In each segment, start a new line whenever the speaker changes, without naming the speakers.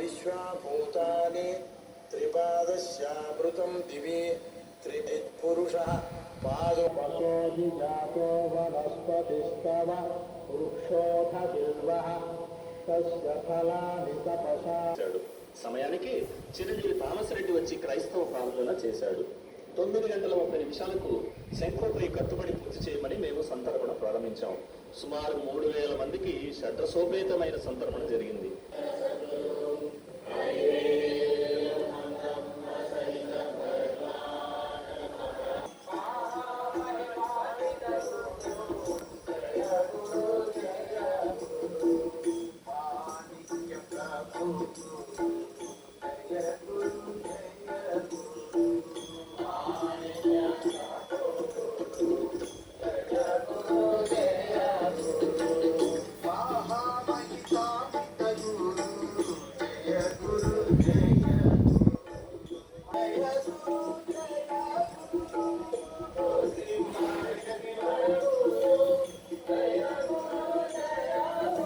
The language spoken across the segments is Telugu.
విశ్వభూతాని త్రిపాదశ్యామృతం దివి త్రిపురుష పాదుపతోజి జాతో వనస్పతిస్తవ
వృక్షోధ బిల్వః తస్య ఫలాని తపసా సమయానికి చిరంజీవి తామసరెడ్డి వచ్చి క్రైస్తవ ప్రార్థన చేశాడు. తొమ్మిది గంటల ముప్పై నిమిషాలకు శంఖంపై కట్టుబడి పూర్తి చేయమని మేము సంతర్పణ ప్రారంభించాం. సుమారు మూడు వేల మందికి షడ్రసోపేతమైన సంతర్పణ జరిగింది.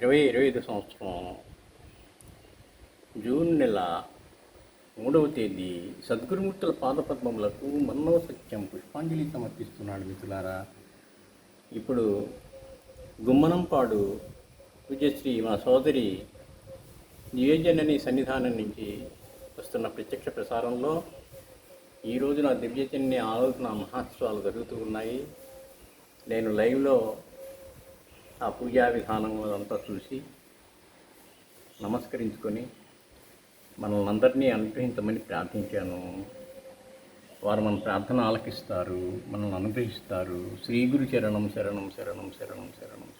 ఇరవై ఇరవై ఐదు సంవత్సరం జూన్ నెల మూడవ తేదీ సద్గురుమూర్తుల పాదపద్మములకు మన్నవ సత్యం పుష్పాంజలి సమర్పిస్తున్నాడు మిత్రులారా. ఇప్పుడు గుమ్మనంపాడు విజయశ్రీ మా సోదరి నియోజనని సన్నిధానం నుంచి వస్తున్న ప్రత్యక్ష ప్రసారంలో ఈరోజు నా దివ్యచన్య ఆలోచన మహోత్సవాలు జరుగుతూ ఉన్నాయి. నేను లైవ్లో ఆ పూజా విధానం అంతా చూసి నమస్కరించుకొని మనల్ని అందరినీ అనుగ్రహించమని ప్రార్థించాను. వారు మన ప్రార్థన ఆలకిస్తారు మనల్ని అనుగ్రహిస్తారు. శ్రీ గురు చరణం శరణం శరణం శరణం శరణం శరణం.